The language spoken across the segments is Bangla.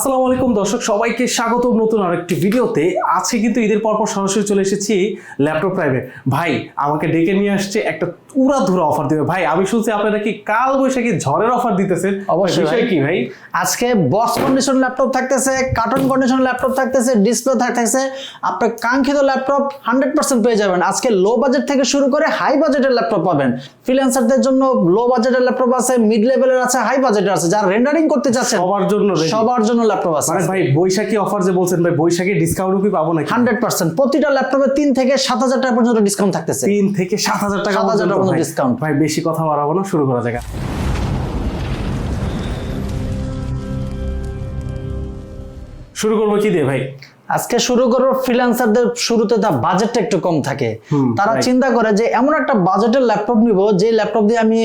আসসালামু আলাইকুম দর্শক সবাইকে স্বাগতম নতুন আরেকটি ভিডিওতে। আজকে কিন্তু ঈদের পরপর সরাসরি চলে এসেছি ল্যাপটপ প্রাইমে। ভাই আমাকে ডেকে নিয়ে আসছে একটা উড়া ধুরা অফার দিবে। ভাই আমি শুনছি আপনারা কি কাল বৈশাখী ঝড়ের অফার দিতেছেন? অবশ্যই বিষয়। কি ভাই? আজকে বক্স কন্ডিশন ল্যাপটপ থাকতেছে কার্টন কন্ডিশন ল্যাপটপ থাকতেছে ডিসপ্লে থাকতেছে। আপনার কাঙ্ক্ষিত ল্যাপটপ হান্ড্রেড পার্সেন্ট পেয়ে যাবেন। আজকে লো বাজেট থেকে শুরু করে হাই বাজেটের ল্যাপটপ পাবেন। ফ্রিল্যান্সারদের জন্য লো বাজেটের ল্যাপটপ আছে মিড লেভেলের আছে হাই বাজেটের আছে। যারা রেন্ডারিং করতে চাচ্ছেন সবার জন্য সবার জন্য ল্যাপটপ আছে। মানে ভাই বৈশাখী অফার যে বলছেন ভাই বৈশাখী ডিসকাউন্ট কি পাবো নাকি? Hundred percent. প্রতিটা ল্যাপটপে তিন থেকে সাত হাজার টাকা পর্যন্ত ডিসকাউন্ট থাকতেছে। তিন থেকে সাত হাজার টাকা 7,000 টাকা পর্যন্ত discount। ভাই বেশি কথা বাড়াবো না শুরু করা যাক। শুরু করব কি দিয়ে ভাই? আজকে শুরু করব ফ্রিল্যান্সারদের শুরুতে তার বাজেটটা একটু কম থাকে। তারা চিন্তা করে যে এমন একটা বাজেটের ল্যাপটপ নিব যে ল্যাপটপ দিয়ে আমি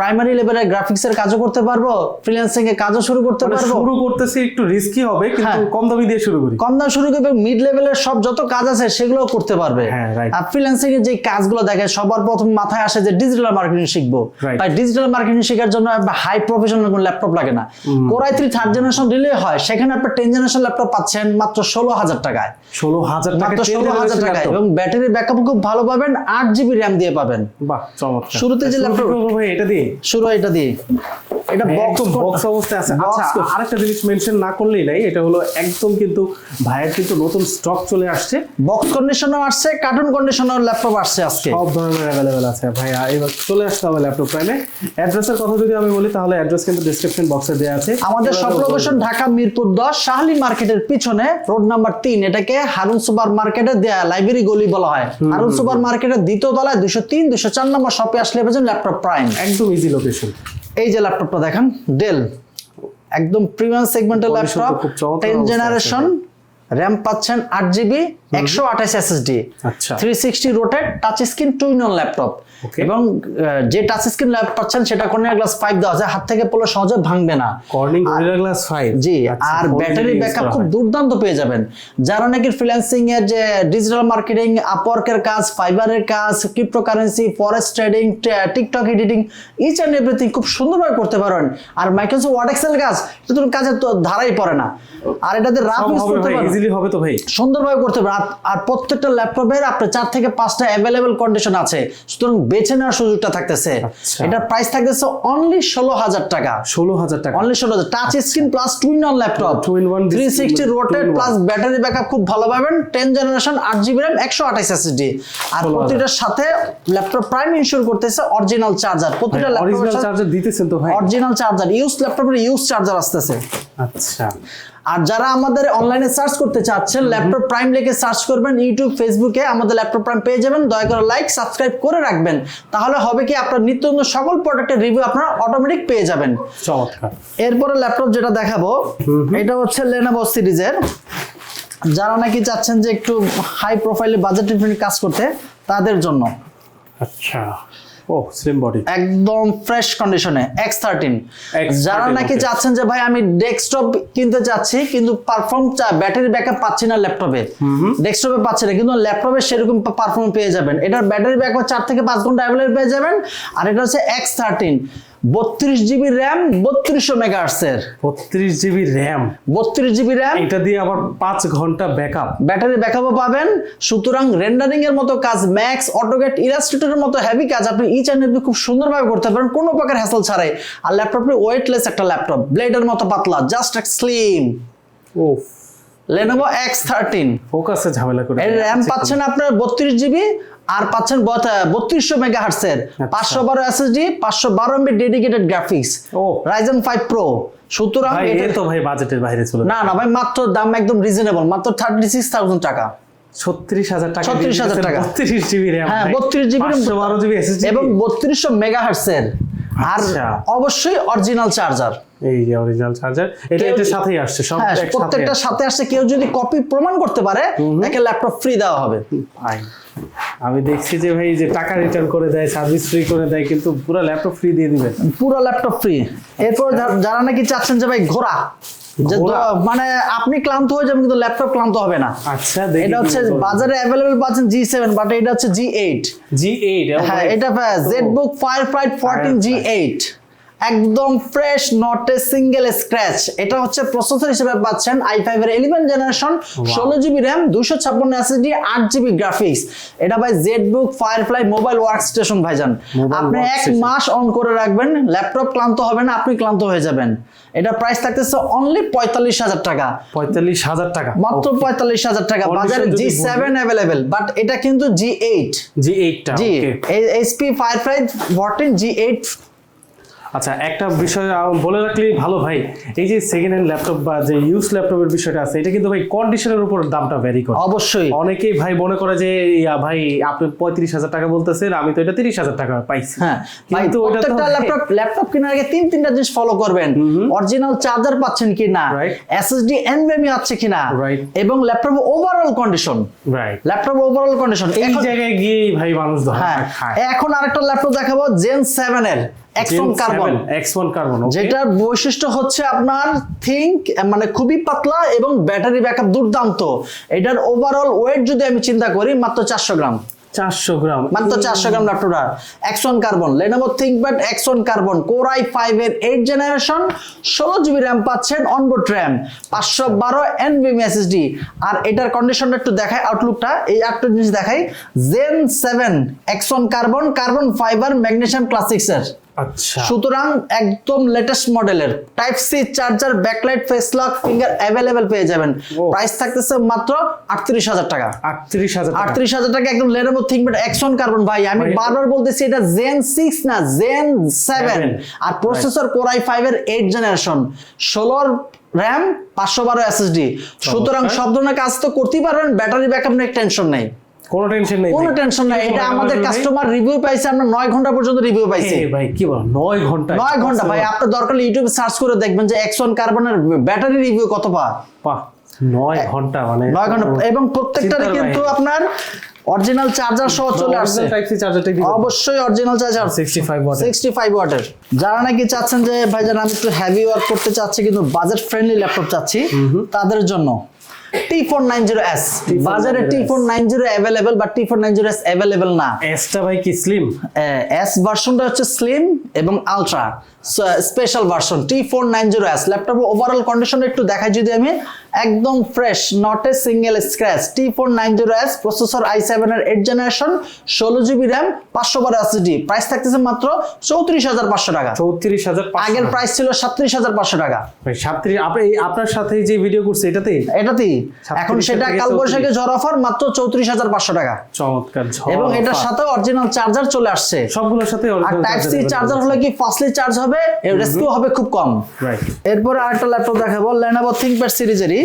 প্রাইমারি লেভেলের গ্রাফিক্স এর কাজও করতে পারব ফ্রিল্যান্সিং এর কাজও শুরু করতে মানে পারব। শুরু করতেছি একটু রিস্কি হবে কিন্তু হ্যাঁ। কম দামি দিয়ে শুরু করি। কম দাম শুরু করবে মিড লেভেলের সব যত কাজ আছে সেগুলো করতে পারবে। হ্যাঁ, আর ফ্রিল্যান্সিং এর যে কাজগুলো দেখে সবার প্রথম মাথায় আসে যে ডিজিটাল মার্কেটিং শিখব. তাই ডিজিটাল মার্কেটিং শেখার জন্য হাই প্রফেশনাল কোনো ল্যাপটপ লাগে না। Core i three third generation relay হয় সেখানে আপনার টেন জেনারেশন ল্যাপটপ পাচ্ছেন মাত্র ষোলো হাজার টাকায়। ষোলো হাজার টাকা ষোলো হাজার টাকায় এবং ব্যাটারি ব্যাকআপ খুব ভালো পাবেন আট জিবি র্যাম দিয়ে পাবেন। বাহ চমৎকার। শুরুতে যে ল্যাপটপ ভাই এটা দিয়ে? শুরু হয় এটা দিয়ে। এটা একদম বক্স অবস্থায় আছে। আচ্ছা আরেকটা জিনিস মেনশন না করলেই নাই এটা হলো একদম কিন্তু ভাইয়ের কিন্তু নতুন স্টক চলে আসছে। বক্স আসছে কার্টুন ল্যাপটপ আসছে আজকে। সব ধরনের অ্যাভেলেবেল আছে ভাই এবার চলে আসতে হবে ল্যাপটপ প্রাইমে অ্যাড্রেসের কথা যদি আমি বলি তাহলে অ্যাড্রেস কিন্তু ডিসক্রিপশন বক্সে দেওয়া আছে। আমাদের সব লোকেশন ঢাকা মিরপুর দশ শাহলি মার্কেটের পিছনে রোড নাম্বার তিন এটাকে হারুন সুপার মার্কেটের লাইব্রেরি গলি বলা হয়। হারুন সুপার মার্কেটের দ্বিতীয় তলায় দুশো তিন দুশো চার নম্বর শপে আসলে পেয়েছেন ল্যাপটপ প্রাইম একদম ইজি লোকেশন এই যে ল্যাপটপটা দেখেন ডেল একদম প্রিমিয়াম সেগমেন্টের ল্যাপটপ টেন জেনারেশন র্যাম পাচ্ছেন আট জিবি একশো আঠাশ এসএসডি আচ্ছা। Three sixty rotated touch screen two in laptop এবং যে টাচ স্ক্রিন ল্যাপ পাচ্ছেন সেটা কর্নিয়া গ্লাস ফাইভ দেওয়া আছে। হাত থেকে পড়লে সহজে ভাঙবে না। কর্নিং গ্লাস 5 জি আর ব্যাটারি ব্যাকআপ খুব দুর্দান্ত পেয়ে যাবেন। যারা নাকি ফ্রিল্যান্সিং এর যে ডিজিটাল মার্কেটিং আপওয়ার্কের কাজ ফাইবারের কাজ cryptocurrency forex trading TikTok editing each and everything খুব সুন্দরভাবে করতে পারেন। আর মাইক্রোসফট ওয়ার্ড এক্সেল কাজ তো কাজের তো ধারাই পড়ে না। আর এটাতে রাফ ইউজ করতে পারেন। ইজিলি হবে তো ভাই? সুন্দরভাবে করতে পারেন আর- প্রত্যেকটা ল্যাপটপের আপনার চার থেকে পাঁচটা অ্যাভেলেবেল কন্ডিশন আছে। সুতরাং বেছে নেওয়ার সুযোগটা থাকতেছে। আচ্ছা। এটার প্রাইস থাকতেছে অনলি ষোলো হাজার টাকা। ষোলো হাজার টাকা। অনলি ষোলো touch screen plus two in one laptop in one three sixty rotated. Plus battery backup খুব ভালো পাবেন। টেন জেনারেশন আট জিবি র্যাম একশো আঠাইশ এসএসডি আর প্রতিটার সাথে ল্যাপটপ প্রাইম ইনশিওর করতেছে অরিজিনাল চার্জার প্রতিটা অরিজিনাল চার্জার দিতেছেন তো ভাই? অরিজিনাল চার্জার ইউজ ল্যাপটপের ইউজ চার্জার আসতেছে। আচ্ছা। আর যারা আমাদের অনলাইনে সার্চ করতে চাচ্ছেন ল্যাপটপ প্রাইম লিখে সার্চ করবেন ইউটিউব ফেসবুকে আমাদের ল্যাপটপ প্রাইম পেয়ে যাবেন। দয়া করে লাইক সাবস্ক্রাইব করে রাখবেন। তাহলে হবে কি আপনার নিত্য নতুন সকল প্রোডাক্টের রিভিউ আপনারা অটোমেটিক পেয়ে যাবেন। চমৎকার। এরপরে ল্যাপটপ যেটা দেখাবো এটা হচ্ছে লেনোভো সিরিজের। যারা নাকি চাচ্ছেন যে একটু হাই প্রোফাইলে বাজেট কাজ করতে তাদের জন্য। আচ্ছা। ও স্লিম বডি একদম ফ্রেশ কন্ডিশনে এক্স থার্টিন X13, যারা নাকি চাচ্ছেন যে ভাই আমি ডেস্কটপ কিনতে চাচ্ছি কিন্তু পারফর্ম ব্যাটারি ব্যাকআপ পাচ্ছি না ল্যাপটপে। ডেস্কটপে পাচ্ছি না কিন্তু ল্যাপটপে সেরকম পারফর্ম পেয়ে যাবেন। এটার ব্যাটারি ব্যাকআপ চার থেকে পাঁচ ঘণ্টা অ্যাভেলেবল পেয়ে যাবেন। আর এটা হচ্ছে এক্স থার্টিন বত্রিশ জিবি র্যাম বত্রিশশো মেগাহার্সের বত্রিশ জিবি র্যাম। বত্রিশ জিবি র্যাম। এটা দিয়ে আবার পাঁচ ঘণ্টা ব্যাকআপ। ব্যাটারি ব্যাকআপও পাবেন। সুতরাং রেন্ডারিং এর মতো কাজ ম্যাক্স অটোগেট ইলাস্ট্রেটরের মতো হেভি কাজ আপনি ইচ অ্যান্ড এভরি খুব সুন্দরভাবে করতে পারেন। কোনো প্রকার হ্যাসল ছাড়াই। আর ল্যাপটপটি ওয়েটলেস একটা ল্যাপটপ ব্লেডের মতো পাতলা জাস্ট এক স্লিম ও লেনোভো এক্স থার্টিন ফোকাসে ঝামেলা করে এর র্যাম পাচ্ছেন আপনার বত্রিশ জিবি আর পাচ্ছেন বত্রিশশো মেগা হার্টসের পাঁচশো বারো এসএসডি পাঁচশো বারো এমবি ডেডিকেটেড গ্রাফিক্স ও। রাইজেন ফাইভ প্রো সুতরাং এটা- তো ভাই বাজেটের বাইরে চলে না না ভাই মাত্র দাম একদম রিজনেবল মাত্র থার্টি সিক্স থাউজেন্ড টাকা। ছত্রিশ হাজার টাকা 36,000 টাকা। বত্রিশ জিবি হ্যাঁ বত্রিশ জিবি বারো জিবি এবং বত্রিশশো মেগা হার্টসের আর আচ্ছা। অবশ্যই অরিজিনাল চার্জার এই যে অরিজিনাল চার্জার এটা এটার সাথেই আসছে সব হ্যাঁ একসাথে প্রত্যেকটার সাথে আসছে কেউ যদি কপি প্রমাণ করতে পারে তাকে ল্যাপটপ ফ্রি দেওয়া হবে। আমি দেখছি যে ভাই যে টাকা রিটার্ন করে দেয় সার্ভিস ফ্রি করে দেয় কিন্তু পুরো ল্যাপটপ ফ্রি দিয়ে দিবেন পুরো ল্যাপটপ ফ্রি এরপর যা- যারা নাকি চাচ্ছেন যে ভাই ঘোরা মানে আপনি ক্লান্ত হয়ে যাবেন কিন্তু ল্যাপটপ ক্লান্ত হবে না। আচ্ছা এটা হচ্ছে বাজারে অ্যাভেলেবল পাচ্ছেন জি সেভেন বাট এটা হচ্ছে জি এইট জি এইট হ্যাঁ এটা ZBook Firefly fourteen G eight একদম fresh not a single scratch এটা হচ্ছে প্রসেসর হিসেবে পাচ্ছেন আই ফাইভ এর ইলেভেন জেনারেশন ষোলো জিবি র্যাম দুশো ছাপ্পান্ন এসএসডি আট জিবি গ্রাফিক্স এটা ভাই Z book Firefly mobile work station ভাইজান আপনি এক মাস অন করে রাখবেন ল্যাপটপ ক্লান্ত হবে না আপনি ক্লান্ত হয়ে যাবেন। এটা প্রাইস থাকতেছে অনলি পঁয়তাল্লিশ হাজার টাকা। পঁয়তাল্লিশ হাজার টাকা। মাত্র পঁয়তাল্লিশ হাজার টাকা বাজারে জি সেভেন অ্যাভেলেবেল বাট এটা কিন্তু G eight G এইটটা G HP Firefly fourteen G eight আচ্ছা একটা বিষয় বলে রাখলেই ভালো ভাই এই যে সেকেন্ড হ্যান্ড ল্যাপটপ বা যে ইউজ ল্যাপটপের বিষয়টা আছে এটা কিন্তু ভাই কন্ডিশনের উপর দামটা ভ্যারি করে। অবশ্যই। অনেকেই ভাই মনে করে যে ভাই আপনি পঁয়ত্রিশ হাজার টাকা বলতেছেন আমি তো এটা তিরিশ হাজার টাকা পাইছি। হ্যাঁ কিন্তু প্রত্যেকটা ল্যাপটপ ল্যাপটপ কেনার আগে তিন তিনটা জিনিস ফলো করবেন। অরিজিনাল চার্জার পাচ্ছেন কিনা Right. এসএসডি এনভিএমই আছে কিনা. এবং laptop overall condition right laptop overall condition এই জায়গায় গিয়েই ভাই মানুষ ধরে হ্যাঁ এখন আরেকটা ল্যাপটপ দেখাবো জেন সেভেন এর। X one carbon X one carbon যেটার বৈশিষ্ট্য হচ্ছে আপনার থিঙ্ক মানে খুবই পাতলা এবং ব্যাটারি ব্যাকআপ দুর্দান্ত। এটার ওভারঅল ওয়েট যদি আমি চিন্তা করি মাত্র চারশো গ্রাম। চারশো গ্রাম। মাত্র চারশো gram ল্যাপটপটার X one carbon Lenovo ThinkPad X one carbon core i five এর এইট জেনারেশন ষোলো জিবি র্যাম পাচ্ছেন অনবোর্ড র্যাম পাঁচশো বারো এনভিএম এসএসডি আর এটার কন্ডিশনটা একটু দেখাই আউটলুকটা এই একটা জিনিস দেখাই gen seven X one carbon carbon fibre magnesium ক্লাসিক্সের আচ্ছা। সুতরাং একদম লেটেস্ট মডেলের type C charger backlight face lock finger available পেয়ে যাবেন। প্রাইস থাকতেছে মাত্র আটত্রিশ হাজার টাকা। আটত্রিশ হাজার আটত্রিশ হাজার টাকা একদম লেনোভো থিঙ্কপ্যাড এক্সন কার্বন ভাই। আমি বারবার বলতেছি এটা জেন সিক্স না জেন সেভেন। আর প্রসেসর কোরাই ফাইভ এর এইট জেনারেশন ষোলোর র্যাম পাঁচশো বারো এসএসডি সুতরাং সব ধরনের কাজ তো করতেই পারবেন ব্যাটারি ব্যাকআপ নিয়ে টেনশন নেই। কোনো টেনশন নেই কোনো টেনশন নাই এটা আমাদের কাস্টমার রিভিউ পাইছে আমরা নয় ঘণ্টা পর্যন্ত রিভিউ পাইছি। ভাই কি বল? নয় ঘণ্টা। নয় ঘণ্টা ভাই আপনার দরকার ইউটিউবে সার্চ করে দেখবেন যে এক্সন কার্বনের ব্যাটারি রিভিউ কত পা বাহ নয় ঘণ্টা মানে নয় ঘণ্টা এবং প্রত্যেকটারে কিন্তু আপনার অরিজিনাল চার্জার সহ চলে আসছে। টাইপ সি চার্জারটা কি অবশ্যই original charger 65 watt sixty five ওয়াটের যারা নাকি চাচ্ছেন যে ভাইজান আমি একটু হেভি ওয়ার্ক করতে চাচ্ছি কিন্তু বাজেট ফ্রেন্ডলি ল্যাপটপ চাচ্ছি তাদের জন্য। T four nine zero S বাজারে T four nine zero available বা T four nine zero S available না। এসটা ভাই কি স্লিম এস ভার্সনটা হচ্ছে স্লিম এবং ultra special version T four nine zero S ল্যাপটপের ওভারঅল কন্ডিশন একটু দেখাই যদি আমি। একদম fresh not a single scratch T four nine zero S processor i seven এর এইট জেনারেশন ষোলো জিবি র্যাম পাঁচশো বারো এসএসডি প্রাইস থাকতেছে মাত্র চৌত্রিশ হাজার পাঁচশো টাকা। চৌত্রিশ হাজার আগের প্রাইস ছিল সাতত্রিশ হাজার পাঁচশো টাকা। ভাই সাতত্রিশ আপনি আপনার সাথে যে ভিডিও করছে এটাতেই? এটাতেই। এখন সেটা থেকে কাল 34 বৈশাখে ঝড় অফার মাত্র চৌত্রিশ হাজার পাঁচশো টাকা। চমৎকার এবং এটার। সাথে অরিজিনাল চার্জার চলে আসছে। সবগুলোর সাথে আর টাইপ সি চার্জার হলে কি ফাস্টলি চার্জ হবে? রেস্কিউ হবে খুব কম। Right. এরপরে আরেকটা ল্যাপটপ দেখাবো লেনোভো থিঙ্কপ্যাড সিরিজেরই।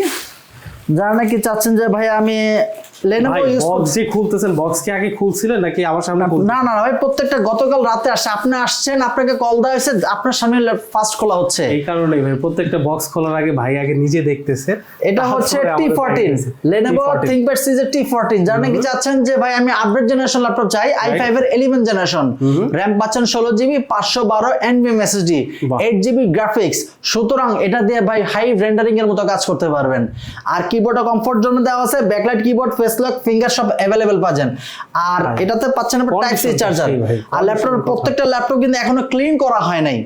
যারা নাকি চাচ্ছেন যে ভাই আমি লেনোভো বক্স যে খুলতেছেন? বক্স কি আগে খুলছিলেন নাকি আমার সামনে না না না, ভাই প্রত্যেকটা গতকাল রাতে আসে। আপনি আসছেন আপনাকে কল দেওয়া হয়েছে আপনার সামনে ফার্স্ট খোলা হচ্ছে। এই কারণেই ভাই প্রত্যেকটা বক্স খোলার আগে ভাই আগে নিজে দেখতেছে। এটা হচ্ছে টি ফোরটিন লেনোভো T14 সিরিজের টি ফোরটিন যারা নাকি চাচ্ছেন যে ভাই আমি আপডেট জেনারেশন ল্যাপটপ চাই আই ফাইভ এর ইলেভেন জেনারেশন র্যাম পাচ্ছেন ষোলো জিবি পাঁচশো বারো এনবিএম এসএসডি বাহ। এইট জিবি গ্রাফিক্স সুতরাং এটা দিয়ে ভাই হাই রেন্ডারিং এর মতো কাজ করতে পারবেন। আর কিবোর্ডে কমফোর্ট জন্য দেওয়া আছে backlight keyboard face lock finger সব অ্যাভেলেবেল পাচ্ছেন। আর এটাতে পাচ্ছেন আপনার টাইপ সি চার্জার আর ল্যাপটপ প্রত্যেকটা ল্যাপটপ কিন্তু এখনও ক্লিন করা হয় নাই।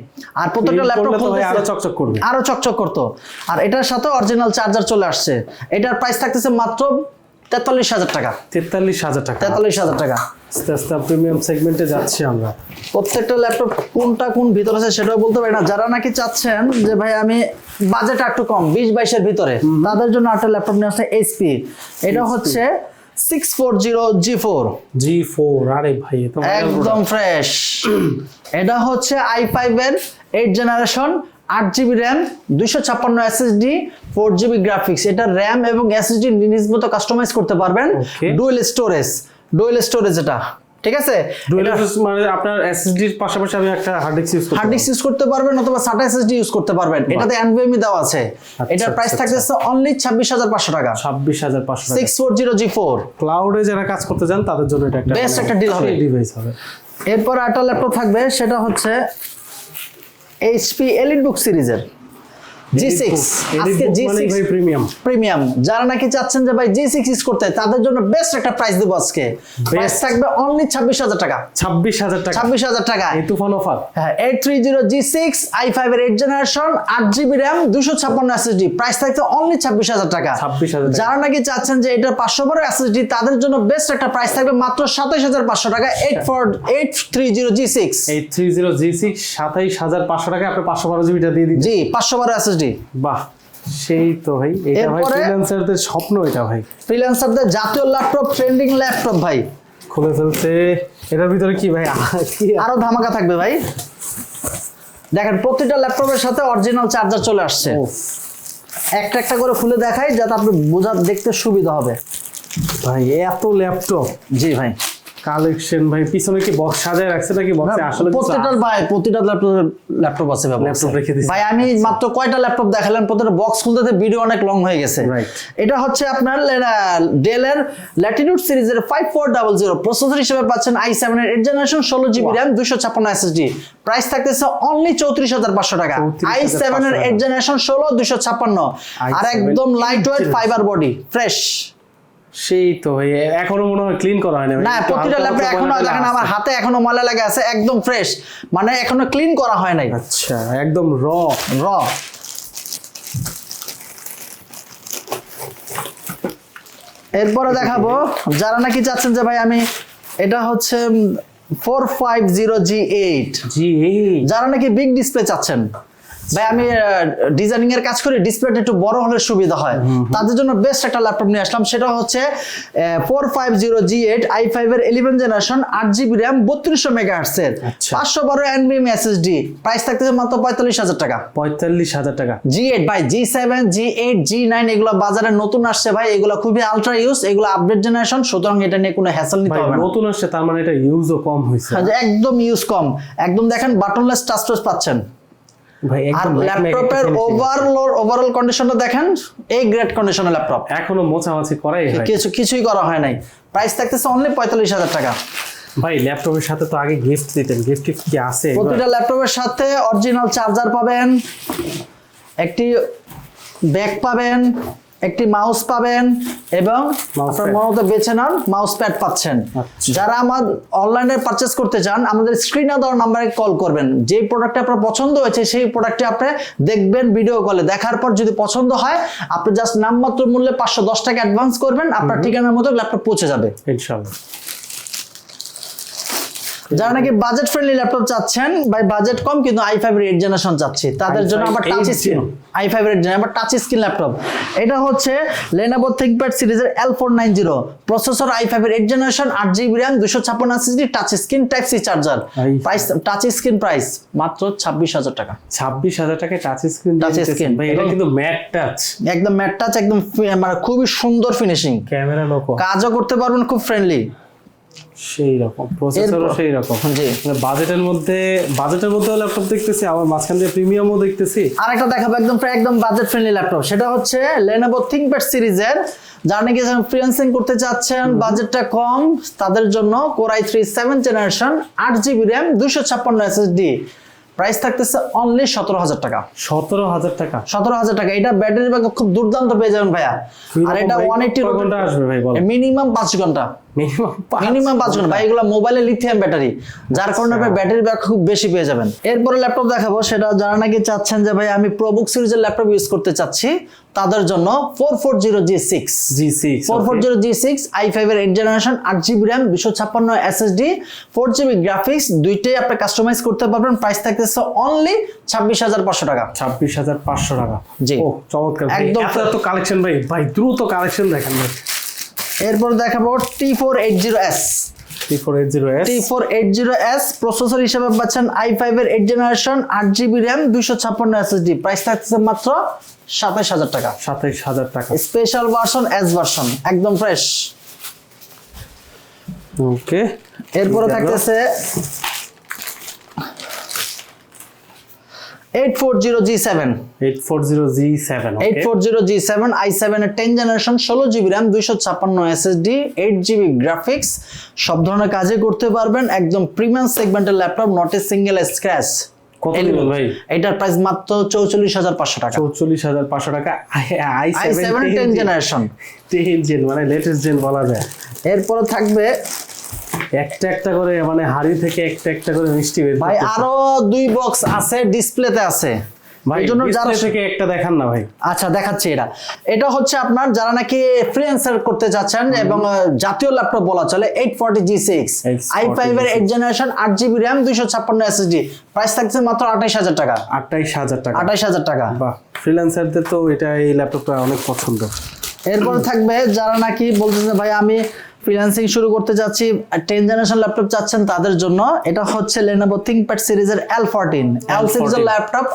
আর প্রত্যেকটা ল্যাপটপ আরও চকচক করবে। আরও চকচক করতো। আর এটার সাথে অরিজিনাল চার্জার চলে আসছে। এটার প্রাইস থাকতেছে মাত্র তেতাল্লিশ হাজার টাকা। তেতাল্লিশ হাজার টাকা। তেতাল্লিশ হাজার টাকা। আস্তে আস্তে প্রিমিয়াম সেগমেন্টে যাচ্ছি আমরা। প্রত্যেকটা ল্যাপটপ কোনটা কোন ভিতরে আছে সেটাও বলতে পারি না যারা নাকি চাচ্ছেন যে ভাই আমি বাজেট একটু কম বিশ বাইশের ভিতরে তাদের জন্য একটা ল্যাপটপ নিয়ে আসছে এইচপি এটা হচ্ছে six four zero G four G four আরে ভাই একদম ফ্রেশ এটা হচ্ছে আই ফাইভ এর এইট জেনারেশন আট জিবি র্যাম দুইশো ছাপ্পান্ন এসএসডি ফোর জিবি গ্রাফিক্স এটা র্যাম এবং এসএসডি নিজ মতো কাস্টমাইজ করতে পারবেন. ডুয়েল স্টোরেজ ডুয়েল স্টোরেজ এটা ঠিক আছে? মানে আপনার SSD এর পাশাপাশি আমি একটা হার্ড ডিস্ক ইউজ করতে হার্ড ডিস্ক ইউজ করতে পারবেন অথবা সাটা এসএসডি ইউজ করতে পারবেন। এটাতে এনভিএমই দেওয়া আছে। এটার প্রাইস আচ্ছা, থাকতেছে অনলি ছাব্বিশ হাজার পাঁচশো টাকা। ছাব্বিশ হাজার পাঁচশো টাকা। Six four zero G four ক্লাউডে যারা কাজ করতে চান তাদের জন্য এটা একটা Best একটা deal হবে। ডিভাইস হবে। এরপর একটা ল্যাপটপ থাকবে সেটা হচ্ছে এইচপি এলিট বুক সিরিজের G6 আজকে মানে G6 ভাই প্রিমিয়াম প্রিমিয়াম যারা নাকি চাচ্ছেন যে ভাই জি সিক্স ইউজ করতে তাদের জন্য বেস্ট একটা প্রাইস দেবো আজকে। প্রাইস থাকবে অনলি ছাব্বিশ হাজার টাকা। ছাব্বিশ হাজার টাকা। ছাব্বিশ হাজার টাকা। এই তুফান অফার হ্যাঁ eight three zero G six i five এর এইট জেনারেশন আট জিবি র্যাম দুশো ছাপ্পান্ন এসএসডি প্রাইস থাকছে অনলি ছাব্বিশ হাজার টাকা। 26,000 টাকা। যারা নাকি চাচ্ছেন যে এটা বারো এসএসডি তাদের জন্য বেস্ট একটা প্রাইস থাকবে মাত্র সাতাইশ হাজার পাঁচশো টাকা। Eight four eight three zero G six এই থ্রি জিরো জি সিক্স সাতাইশ হাজার পাঁচশো টাকা আপনি পাঁচশো বারো জিবিটা দিয়ে দিন জি পাঁচশো বারো এসএসডি বাহ সেই তো ভাই এটা ভাই ফ্রিল্যান্সারদের স্বপ্ন এটা ভাই। ফ্রিল্যান্সারদের জাতীয় ল্যাপটপ ট্রেন্ডিং ল্যাপটপ ভাই। খুলে ফেলছে এটার ভিতরে কি ভাই? আরও ধামাকা থাকবে ভাই। দেখেন প্রতিটা ল্যাপটপের সাথে অরিজিনাল চার্জার চলে আসছে। একটা একটা করে খুলে দেখাই যাতে আপনি বোঝা দেখতে সুবিধা হবে। ভাই এত ল্যাপটপ। জি ভাই। কালেকশন ভাই পিছনে কি বক্স সাজায় রাখছে নাকি বক্সে আসলে প্রত্যেকটার ভাই প্রতিটা ল্যাপটপ ল্যাপটপ আছে ভাই Laptop রেখে দিছে। ভাই আমি মাত্র কয়টা ল্যাপটপ দেখালাম প্রতিটা বক্স খুলতে ভিডিও অনেক লং হয়ে গেছে. এটা হচ্ছে আপনার ডেলের ল্যাটিটিউড সিরিজের five four double zero processor হিসেবে পাচ্ছেন আই সেভেন এর এইট জেনারেশন ষোলো জিবি র্যাম দুশো ছাপ্পান্ন এসএসডি প্রাইস থাকতেছে অনলি চৌত্রিশ হাজার পাঁচশো টাকা। 34,500 আই সেভেন এর এইট জেনারেশন ষোলো দুশো ছাপ্পান্ন। আর একদম lightweight fibre body fresh সেই তো ভাই এখনও মনে হয় ক্লিন করা হয়নি। না প্রতিটা ল্যাপটপ এখনও দেখেন আমার হাতে এখনও ময়লা লাগা আছে একদম ফ্রেশ মানে এখনও ক্লিন করা হয় নাই। আচ্ছা একদম র র এরপরে দেখাবো যারা নাকি চাচ্ছেন যে ভাই আমি এটা হচ্ছে four five zero G eight G যারা নাকি বিগ ডিসপ্লে চাচ্ছেন। ভাই আমি ডিজাইনিং এর কাজ করি ডিসপ্লেটা একটু বড় হলে সুবিধা হয়। তাদের জন্য বেস্ট একটা ল্যাপটপ নিয়ে আসলাম সেটা হচ্ছে four five zero G eight i five এর ইলেভেন জেনারেশন আট জিবি র্যাম বত্রিশশো মেগা আচ্ছা। পাঁচশো বারো এনবিএম এসএসডি প্রাইস থাকতেছে মাত্র পঁয়তাল্লিশ হাজার টাকা। পঁয়তাল্লিশ হাজার টাকা। জি এইট ভাই G seven G eight G nine এগুলো বাজারে নতুন আসছে ভাই এগুলো খুবই আলট্রা ইউজ এগুলো আপডেট জেনারেশন সুতরাং এটা নিয়ে কোনো হ্যাসেল নিতে হবে নতুন আসছে তার মানে এটা ইউজও কম হয়েছে। হ্যাঁ, একদম ইউজ কম। একদম দেখেন বাটনলেস টাচ পাচ্ছেন। আর ল্যাপটপের ওভারঅল ওভারঅল কন্ডিশনটা দেখেন এই গ্রেড কন্ডিশনের ল্যাপটপ এখনও মোছামাছি করাই হয়। কিছু কিছুই করা হয় নাই। প্রাইস থাকতেছে অনলি পঁয়তাল্লিশ হাজার টাকা। ভাই ল্যাপটপের সাথে তো আগে গিফট দিতেন। গিফট কি আছে প্রতিটা ল্যাপটপের সাথে অরিজিনাল চার্জার পাবেন একটি ব্যাগ পাবেন একটি মাউস পাবেন এবং। মতো বেছে নেন মাউস প্যাড পাচ্ছেন। আচ্ছা। যারা আমার অনলাইনে পারচেস করতে চান আমাদের স্ক্রিনে দেওয়ার নাম্বারে কল করবেন। যে প্রোডাক্টটা আপনার পছন্দ হয়েছে সেই প্রোডাক্টটি আপনি দেখবেন ভিডিও কলে দেখার পর যদি পছন্দ হয় আপনি জাস্ট নামমাত্র মূল্যে পাঁচশো দশ টাকা অ্যাডভান্স করবেন আপনার ঠিকানার মতো ল্যাপটপ পৌঁছে যাবে। ইনশাআল্লাহ যারা নাকি বাজেট ফ্রেন্ডলি ল্যাপটপ চাচ্ছেন ভাই বাজেট কম কিন্তু আই ফাইভ এইট জেনারেশন চাচ্ছি। তাদের জন্য আবার touch screen i five eight আবার টাচ স্ক্রিন ল্যাপটপ এটা হচ্ছে লেনোভো থিংকপ্যাড সিরিজের L four nine zero processor i five eight generation আট জিবি র্যাম দুশো ছাপ্পান্ন SSD touch screen type C charger price touch screen price মাত্র ছাব্বিশ হাজার টাকা। ছাব্বিশ হাজার টাকায় টাচ স্ক্রিন Touch স্ক্রিন ভাই এটা কিন্তু ম্যাট টাচ একদম ম্যাট টাচ একদম মানে খুবই সুন্দর ফিনিশিং ক্যামেরা লোকো কাজও করতে পারবেন খুব ফ্রেন্ডলি সেই রকম প্রসেসরও সেই রকম। জি। বাজেটের মধ্যে বাজেটের মধ্যেও ল্যাপটপ দেখতেছি মাঝখান দিয়ে প্রিমিয়ামও দেখতেছি। আর একটা দেখাবো একদম প্রায় একদম বাজেট ফ্রেন্ডলি ল্যাপটপ সেটা হচ্ছে Lenovo ThinkPad সিরিজের। যারা নাকি ফ্রিল্যান্সিং করতে চাচ্ছেন বাজেটটা কম তাদের জন্য Core i3 সেভেন জেনারেশন আট জিবি র্যাম দুশো ছাপ্পান্ন এসএসডি প্রাইস থাকতেছে অনলি সতেরো হাজার টাকা। সতেরো হাজার টাকা? সতেরো হাজার টাকা। এটা ব্যাটারি ব্যাকআপ খুব দুর্দান্ত পেয়ে যাবেন ভাইয়া। আর এটা ওয়ান এইটি ঘণ্টা আসবে ভাই বলো মিনিমাম পাঁচ ঘণ্টা। মিনিমাম পাঁচ ঘণ্টা। ভাই এগুলো মোবাইলে লিথিয়াম ব্যাটারি যার কারণে আপনি ব্যাটারি ব্যাক খুব বেশি পেয়ে যাবেন। এরপরে ল্যাপটপ দেখাবো। সেটা যারা নাকি চাচ্ছেন যে ভাই আমি প্রবুক সিরিজের ল্যাপটপ ইউজ করতে চাচ্ছি তাদের জন্য four four zero G six G six four four zero G six i ফাইভের এইট জেনারেশন আট জিবি র্যাম দুশো ছাপ্পান্ন এসএসডি ফোর জিবি গ্রাফিক্স দুইটাই আপনি কাস্টমাইজ করতে পারবেন। প্রাইস থাকতেছে অনলি ছাব্বিশ হাজার পাঁচশো টাকা। ছাব্বিশ হাজার পাঁচশো টাকা। জি। ও চমৎকার। একদম কালেকশন ভাই। ভাই দ্রুত কালেকশন দেখেন ভাই। এরপর দেখাবো T four eight zero S four zero T four eight zero S processor হিসেবে পাচ্ছেন আই ফাইভ এর এইট জেনারেশন আট জিবি র্যাম দুশো ছাপ্পান্ন এসএসডি প্রাইস থাকছে মাত্র সাতাইশ হাজার টাকা। সাতাইশ হাজার টাকা। স্পেশাল ভার্সন এস ভার্সন একদম ফ্রেশ ওকে এরপরে থাকতেছে সব ধরনের কাজে করতে পারবেন একদম প্রিমিয়াম সেগমেন্টের laptop not a single scratch এটার প্রাইস মাত্র চৌচল্লিশ হাজার পাঁচশো টাকা। চৌচল্লিশ হাজার পাঁচশো টাকা জেনারেশন মানে লেটেস্ট জেন বলা যায়। এরপরে থাকবে একটা একটা করে মানে হাড়ি থেকে একটা একটা করে মিষ্টি বের ভাই আরও দুই বক্স আছে ডিসপ্লেতে আছে। ভাই জন্য যারা থেকে একটা দেখান না ভাই। আচ্ছা দেখাচ্ছি এটা। এটা হচ্ছে আপনার যারা নাকি ফ্রিল্যান্সার করতে চাচ্ছেন এবং জাতীয় ল্যাপটপ বলা চলে eight forty G six i five এর এইট জেনারেশন আট জিবি র্যাম দুইশো ছাপ্পান্ন এসএসডি প্রাইস থাকছে মাত্র আঠাইশ হাজার টাকা। আটাইশ হাজার টাকা। আঠাইশ হাজার টাকা। বাহ ফ্রিল্যান্সারদের তো এটা এই ল্যাপটপটা অনেক পছন্দ। এরপর থাকবে যারা নাকি বলতেছে ভাই আমি ফ্রিল্যান্সিং শুরু করতে যাচ্ছি টেন জেনারেশন ল্যাপটপ চাচ্ছেন তাদের জন্য। এটা হচ্ছে লেনোভো থিংকপ্যাড সিরিজের এল ফোরটিন এল সিরিজের ল্যাপটপ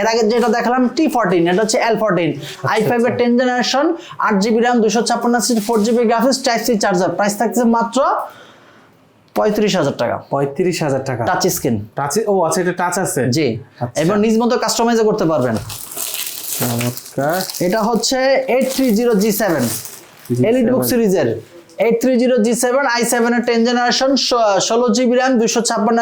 এর আগে যেটা দেখালাম টি ফোরটিন এটা হচ্ছে এল ফোরটিন আই ফাইভ এর টেন জেনারেশন আট জিবি র্যাম দুশো ছাপ্পান্ন four GB graphics type C charger price থাকছে মাত্র পঁয়ত্রিশ হাজার টাকা। পঁয়ত্রিশ হাজার টাকা। টাচ স্ক্রিন টাচ ও আচ্ছা এটা টাচ আছে। জি। আচ্ছা। এবং নিজ মতো কাস্টমাইজও করতে পারবেন। চমৎকার। এটা হচ্ছে eight three zero G seven EliteBook সিরিজের eight three zero G seven i seven এর টেন জেনারেশন ষোলো জিবি র্যাম দুশো ছাপ্পান্ন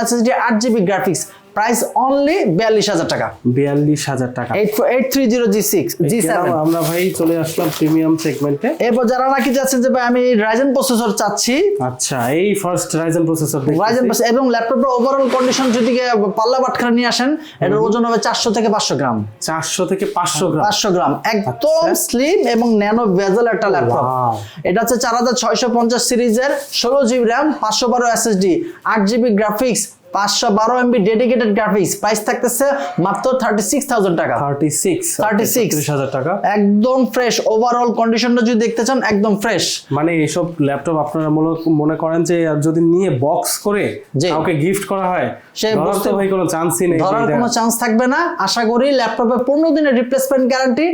আট জিবি গ্রাফিক্স প্রাইস অনলি বিয়াল্লিশ হাজার টাকা। বিয়াল্লিশ হাজার টাকা। Eight three zero G six G seven আমরা ভাই চলে আসলাম প্রিমিয়াম সেগমেন্টে এরপর যারা নাকি যাচ্ছেন যে ভাই আমি রাইজেন প্রসেসর চাচ্ছি। আচ্ছা এই first Ryzen processor Ryzen processor এবং ল্যাপটপের ওভারঅল কন্ডিশন যদি পাল্লা বাটখারা নিয়ে আসেন এটার ওজন হবে চারশো থেকে পাঁচশো গ্রাম। চারশো থেকে পাঁচশো গ্রাম। পাঁচশো গ্রাম। একদম স্লিম এবং ন্যানো ভেজেল একটা ল্যাপটপ এটা হচ্ছে চার হাজার ছয়শো পঞ্চাশ সিরিজের ষোলো জিবি র্যাম পাঁচশো বারো এসএসডি আট জিবি গ্রাফিক্স পাঁচশো বারো এমবি ডেডিকেটেড গ্রাফিক্স প্রাইস থাকতেছে মাত্র থার্টি সিক্স থাউজেন্ড টাকা থার্টি সিক্স 36 হাজার টাকা। একদম ফ্রেশ ওভারঅল কন্ডিশনটা যদি দেখতে চান একদম ফ্রেশ মানে এইসব ল্যাপটপ আপনারা মনে- করেন যে যদি নিয়ে বক্স করে। কাউকে গিফট করা হয় সে বুঝতে- ভাই কোনো চান্সই নেই ধরার কোনো চান্স থাকবে না। আশা করি ল্যাপটপে পনেরো দিনের replacement guarantee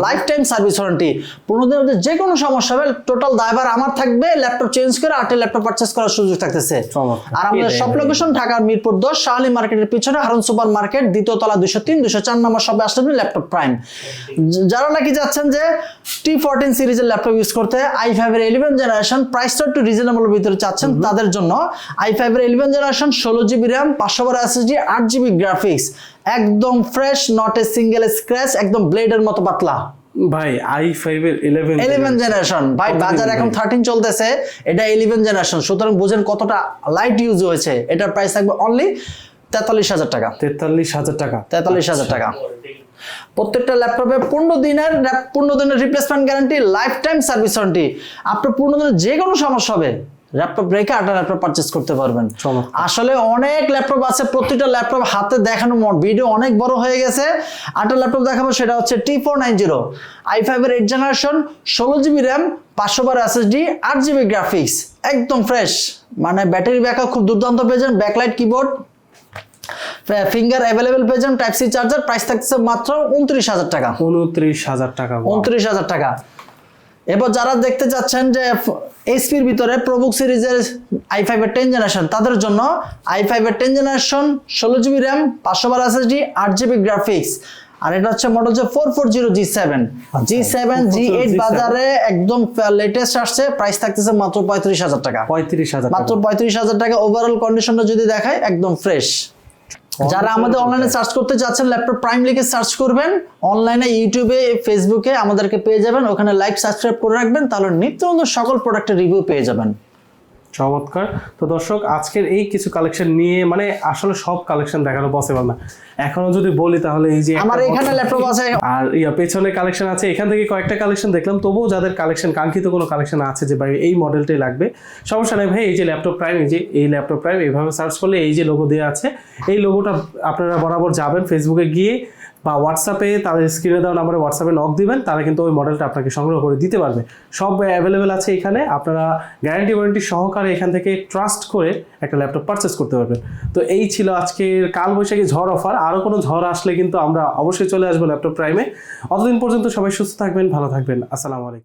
lifetime service warranty পনেরো দিনের মধ্যে যে কোনো সমস্যা হবে টোটাল দায়ভার আমার থাকবে ল্যাপটপ চেঞ্জ করে আটে ল্যাপটপ পারচেস করার সুযোগ থাকতেছে। আর আমাদের সব লোকেশন ঢাকার মিরপুর দশ শাহালি মার্কেটের পিছনে হারুন সুপার মার্কেট দ্বিতীয় তলা দুশো তিন দুশো চার নম্বর সবে আসলে ল্যাপটপ প্রাইম। যারা নাকি যাচ্ছেন যে টি ফোরটিন সিরিজের ল্যাপটপ ইউজ করতে আই ফাইভ এর ইলেভেন জেনারেশন প্রাইসটা একটু রিজনেবল ভিতরে চাচ্ছেন তাদের জন্য। আই ফাইভ এর ইলেভেন জেনারেশন ষোলো জিবি র্যাম পাঁচশো বারো এসএসডি আট জিবি গ্রাফিক্স একদম fresh not a single scratch একদম ব্লেডের মতো পাতলা। ভাই আই ফাইভ এর ইলেভেন ইলেভেন জেনারেশন ভাই বাজার এখন থার্টিন চলতেছে এটা ইলেভেন জেনারেশন সুতরাং বুঝেন কতটা লাইট ইউজ হয়েছে। এটার প্রাইস থাকবে অনলি তেতাল্লিশ হাজার টাকা। তেতাল্লিশ হাজার টাকা। তেতাল্লিশ হাজার টাকা। প্রত্যেকটা ল্যাপটপে পনেরো দিনের পনেরো দিনের replacement guarantee lifetime service warranty আপনার পনেরো দিনের যে কোনো সমস্যা হবে ল্যাপটপ রেখে আটা ল্যাপটপ পারচেস করতে পারবেন। আসলে অনেক ল্যাপটপ আছে প্রতিটা ল্যাপটপ হাতে দেখানো ভিডিও অনেক বড় হয়ে গেছে। আটা ল্যাপটপ দেখাবো সেটা হচ্ছে T four nine zero i five এর এইট জেনারেশন ষোলো জিবি র্যাম পাঁচশো বারো এসএসডি আট জিবি গ্রাফিক্স একদম ফ্রেশ মানে ব্যাটারি ব্যাকআপ খুব দুর্দান্ত পেয়েছেন ব্যাকলাইট কিবোর্ড ফিঙ্গার অ্যাভেলেবেল পেয়ে যান টাইপ সি চার্জার প্রাইস থাকছে মাত্র উনত্রিশ হাজার টাকা। উনত্রিশ হাজার টাকা উনত্রিশ হাজার টাকা। এবার যারা দেখতে চাচ্ছেন যে এইচপির ভিতরে প্রবুক সিরিজের আই ফাইভ এর টেন জেনারেশন তাদের জন্য আই ফাইভ এর টেন জেনারেশন ষোলো জিবি র্যাম পাঁচশো বারো এসএসডি আট জিবি গ্রাফিক্স আর এটা হচ্ছে মডেল হচ্ছে four four zero G seven G seven G eight বাজারে একদম লেটেস্ট আসছে প্রাইস থাকতেছে মাত্র পঁয়ত্রিশ হাজার টাকা। পঁয়ত্রিশ হাজার মাত্র পঁয়ত্রিশ হাজার টাকা ওভারঅল কন্ডিশনটা যদি দেখায় একদম ফ্রেশ যারা আমাদের অনলাইনে সার্চ করতে চাচ্ছেন ল্যাপটপ প্রাইম লিখে সার্চ করবেন অনলাইনে ইউটিউবে ফেসবুকে আমাদেরকে পেয়ে যাবেন ওখানে লাইক সাবস্ক্রাইব করে রাখবেন তাহলে নিত্য নতুন সকল প্রোডাক্টের রিভিউ পেয়ে যাবেন। চমৎকার। তো দর্শক আজকের এই কিছু কালেকশন নিয়ে মানে আসলে সব কালেকশন দেখানো পসিবল না। এখনও যদি বলি তাহলে এই যে আমার এখানে ল্যাপটপ আছে। আর ইয়া পেছনে কালেকশন আছে। এখান থেকে কয়েকটা কালেকশন দেখলাম। তবুও যাদের কালেকশন কাঙ্ক্ষিত কোনো কালেকশন আছে যে ভাই এই মডেলটাই লাগবে। সমস্যা নেই ভাই এই যে ল্যাপটপ প্রাইম এই যে এই ল্যাপটপ প্রাইম এইভাবে সার্চ করলে এই যে লোগো দেওয়া আছে এই লোগোটা আপনারা বরাবর যাবেন ফেসবুকে গিয়ে। বা হোয়াটসঅ্যাপে তাদের স্ক্রিনে দেওয়া নাম্বারে হোয়াটসঅ্যাপে নক দিবেন, তারা কিন্তু ওই মডেলটা আপনাকে সংগ্রহ করে দিতে পারবে। সব অ্যাভেলেবেল আছে এখানে, আপনারা গ্যারান্টি ওয়ারেন্টি সহকারে এখান থেকে ট্রাস্ট করে একটা ল্যাপটপ পারচেস করতে পারবেন। তো এই ছিল আজকের কালবৈশাখী ঝড় অফার আরও কোনো ঝড় আসলে কিন্তু আমরা অবশ্যই চলে আসব ল্যাপটপ প্রাইমে অতদিন পর্যন্ত সবাই সুস্থ থাকবেন, ভালো থাকবেন। আসসালামু আলাইকুম।